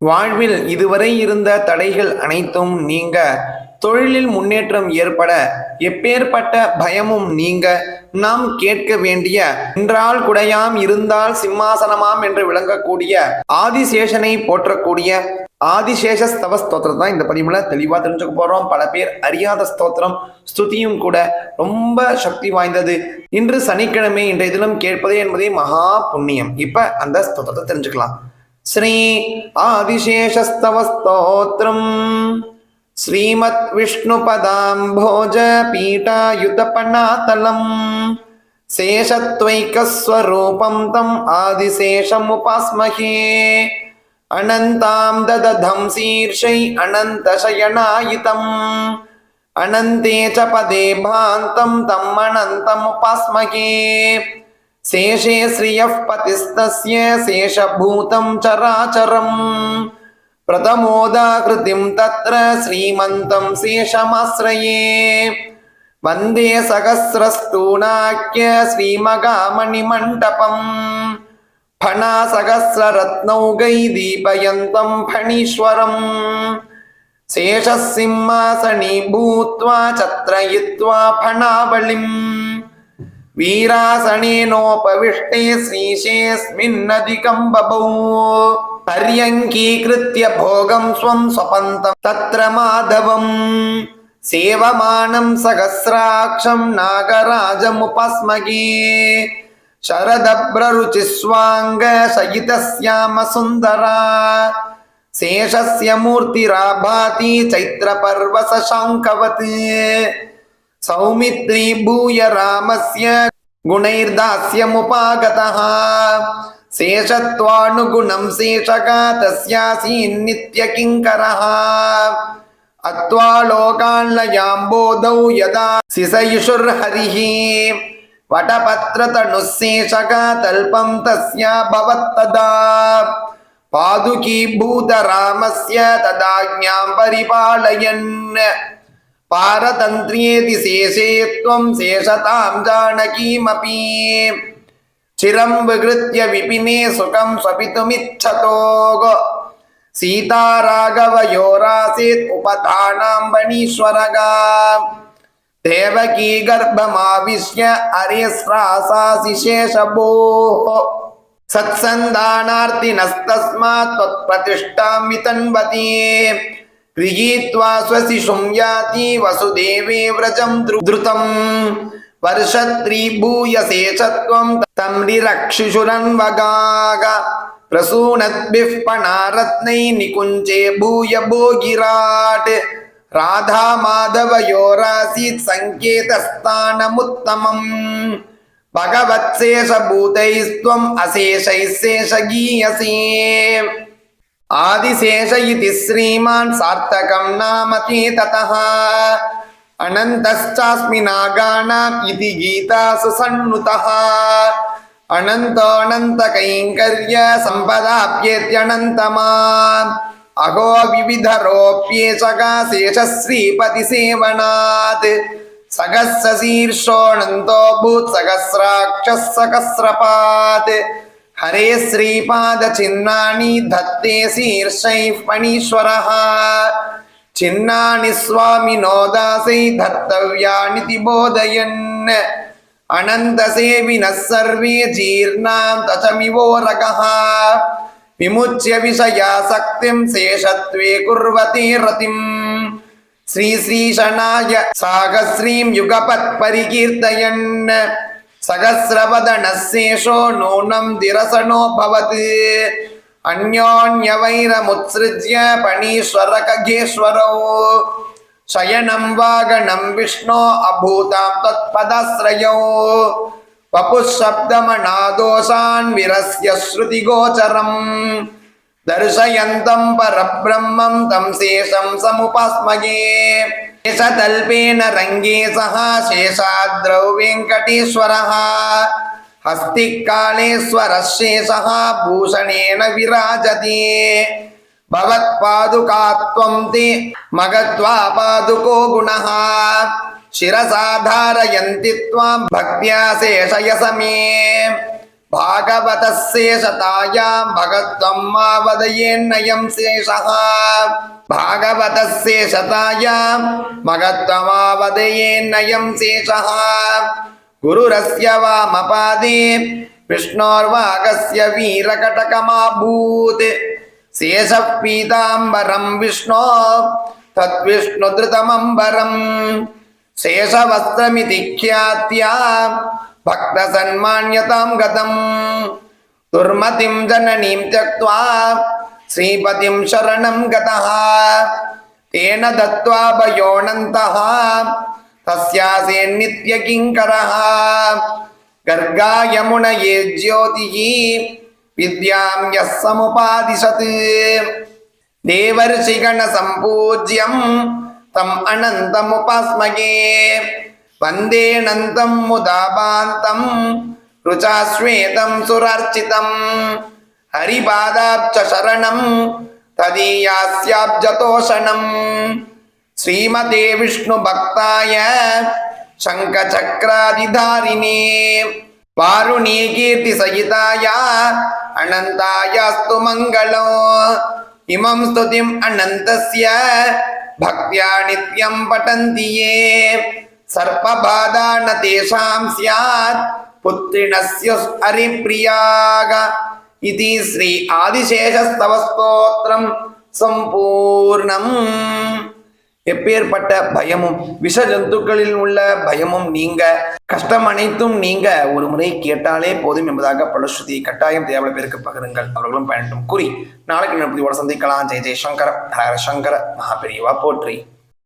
வாழ்வில் இதுவரை இருந்த தடைகள் அனைத்தும் நீங்க. தொழிலில் முன்னேற்றம் ஏற்பட எப்பேற்பட்ட பயமும் நீங்க. நாம் கேட்க வேண்டிய என்றால் குடையாம் இருந்தால் சிம்மாசனமாம் என்று விளங்கக்கூடிய ஆதிசேஷனை போற்றக்கூடிய ஆதிசேஷ ஸ்தவ ஸ்தோத்திரம் தான் இந்த பதிவுல தெளிவா தெரிஞ்சுக்க போறோம். பல பேர் அறியாத ஸ்தோத்திரம் ஸ்துதியும் கூட ரொம்ப சக்தி வாய்ந்தது. இன்று சனிக்கிழமை இன்றைய தினம் கேட்பதே என்பதே மகா புண்ணியம். இப்ப அந்த ஸ்தோத்திரத்தை தெரிஞ்சுக்கலாம். శ్రీ ఆదిశేషస్తవ స్తోత్రం శ్రీమత్ విష్ణుపదాంభోజ పీఠాయుతపణాతలం శేషత్వైకస్వరూపం తం ఆదిశేషముపాస్మహే. అనంతాం దదధం శీర్షై అనంతశయనాయుతం. అనంతే చ పదే భాంతం తమ్మనంతముపాస్మహే शेषे श्रियः पतिस्तस्य शेषभूतं चराचरम् प्रथमोदाकृतिं तत्र श्रीमन्तं शेषमाश्रये वन्दे सहस्रस्तूणाख्य श्रीमगामणिमण्डपम् फणासहस्ररत्नौगै दीपयन्तं फणीश्वरम् शेषसिंहासनी भूत्वा चत्रयित्वा फणावलिम् वीरासनेनोपविष्टे श्रीशेऽस्मिन्नधिकं बभौ पर्यङ्कीकृत्य भोगं स्वं स्वपन्तं तत्र माधवम् सेवमानं सहस्राक्षं नागराजमुपस्मगे शरदभ्ररुचिस्वाङ्गशयितस्यामसुन्दरा शेषस्य मूर्तिराभाति चैत्रपर्वसशाङ्कवत् सौमित्री भूय रामस्य गुणैर्दास्यमुपागतः शेषत्वानुगुणं शेषका तस्यासीन्नित्यकिङ्करः अत्वा लोकान्लयाम्बोधौ यदा सिसयुषुर्हरिः वटपत्रतनुः शेषका तल्पं तस्या भवत्तदा पादुकीभूतरामस्य तदाज्ञां परिपालयन् பாரதந்திரியேதி சேஷே துவம் சேஷதாம் ஜானகீமபி சிரம் விகிருத்திய விபினே சுகம் சபித்துமிச்சதோகோ சீதா ராகவயோராசேத் உபதானாம்பணீஸ்வரகா தேவகீ கர்ப்பமாவிஷ்ய அரேஸ்ராசாசிசேஷபோ சத்சந்தானார்த்தினஸ்தஸ்மாத் பிரதிஷ்டாமி தன்பதே गृहीत्वा स्वशिशुं याति वसुदेवे व्रजं द्रुतम् वर्षत्रीभूयसे च त्वं तं निरक्षिषुरन्वगाग प्रसूनद्भिः पणारत्नै निकुञ्जे भूय भोगिराट् राधा माधवयोरासीत् सङ्केतस्थानमुत्तमम् भगवत्शेषभूतैस्त्वम् अशेषैः शेषगीयसे ஆதிசேஷ இது ஸ்ரீமான் சார்த்தகம் நாமகே ததா அனந்தஸ்டாஸ்மி நாகானாம் இது கீதா சுசன்னுதா அனந்தோனந்த கைங்கரிய சம்பதாப்யேத்யனந்தமாம் அகோ விவிதரோப்யேஷகா சேஷஸ்ரீபதி சேவனாத் சகசீர்ஷோணந்தோ பூத் சகசிராட்சஸ் சகசிரபாத் हरे श्रीपादचिह्नानि धत्ते शीर्षैः फणीश्वरः चिह्नानि स्वामिनो दासै धर्तव्यानिति बोधयन् अनन्तसेविनः सर्वे जीर्णां तचमिवोरगः विमुच्य विषयासक्तिं शेषत्वे कुर्वते रतिम् श्रीश्रीशनाय सागश्रीं युगपत्परिकीर्तयन् சகசிரபதனசேஷோ நூனம் திரசனோ பவதி அந்யோன்யவைரமுத்ஸ்ருத்ய பணீஸ்வர ககேஸ்வரோ சயனம் வாகனம் விஷ்ணோ அபூதாம் தத் பதாசிரயோ வபுசப்தமநாதோசான் விரஸ்ய ஸ்ருதிகோச்சரம் தர்சயந்தம் பரபிரம்மம் தம் சேஷம் சமுபாஸ்மகே शेषतल्पेन रङ्गे सह शेषाद्रौ वेङ्कटेश्वरः हस्तिकालेश्वरः, शेषः भूषणेन विराजते। भवत्पादुका त्वं मगत्वा पादुको गुणः शिरसा धारयन्ति त्वां भक्त्या பாகவத சேஷதாயாம் பகத்வம் மாவதையேன்னயம் சேஷகா பாகவத சேஷதாயாம் மகத்வமாவதையேன்னயம் சேஷகா குருரஸ்ய வாமபாதே விஷ்ணோர்வாகஸ்ய வீரகடகமாபூத் சேஷ பீதாம்பரம் விஷ்ணோ தத்விஷ்ணுதிருதமம்பரம் तद्विष्णुधृतमम्बरम् शेषवस्त्रमिति ख्यात्या भक्तसन्मान्यतां गतम् दुर्मतिं जननीं त्यक्त्वा श्रीपतिं शरणं गतः तेन दत्त्वा भयोऽनन्तः तस्यासेन्नित्यकिङ्करः गर्गायमुनये ज्योतिः विद्यां यः समुपादिशत् தம் அனந்தமுபாஸ்மகே வந்தேனந்தம் முதாபாந்தம் ருச்சாஸ்வேதம் சுரார்ச்சிதம் ஹரிபாதாப்ச சரணம் ததீயாஸ்யாப்ஜதோஷணம் ஸ்ரீமதே விஷ்ணு பக்தாய சங்க சக்கராதிதாரிணே வாருணீ கீர்த்தி சகிதாயா அனந்தாயாஸ்து மங்களோ இமம் ஸ்துதிம் அனந்தஸ்ய भक्त्या नित्यं पठन्ति ये सर्पबाधा न तेषां स्यात् पुत्रिणस्य हरिप्रियाग इति श्री आदिशेषस्तवस्तोत्रं सम्पूर्णम् எப்பேற்பட்ட பயமும் விஷ ஜந்துக்களில் உள்ள பயமும் நீங்க கஷ்டம் அனைத்தும் நீங்க. ஒரு முறை கேட்டாலே போதும் என்பதாக பலஸ்ருதி கட்டாயம் தேவல பேருக்கு பகிருங்கள். அவர்களும் பயனட்டும் கூறி நாளைக்கு நடப்பதியோட சந்திக்கலாம். ஜெய் ஜெய் சங்கர சங்கர மகாபெரியவா போற்றி.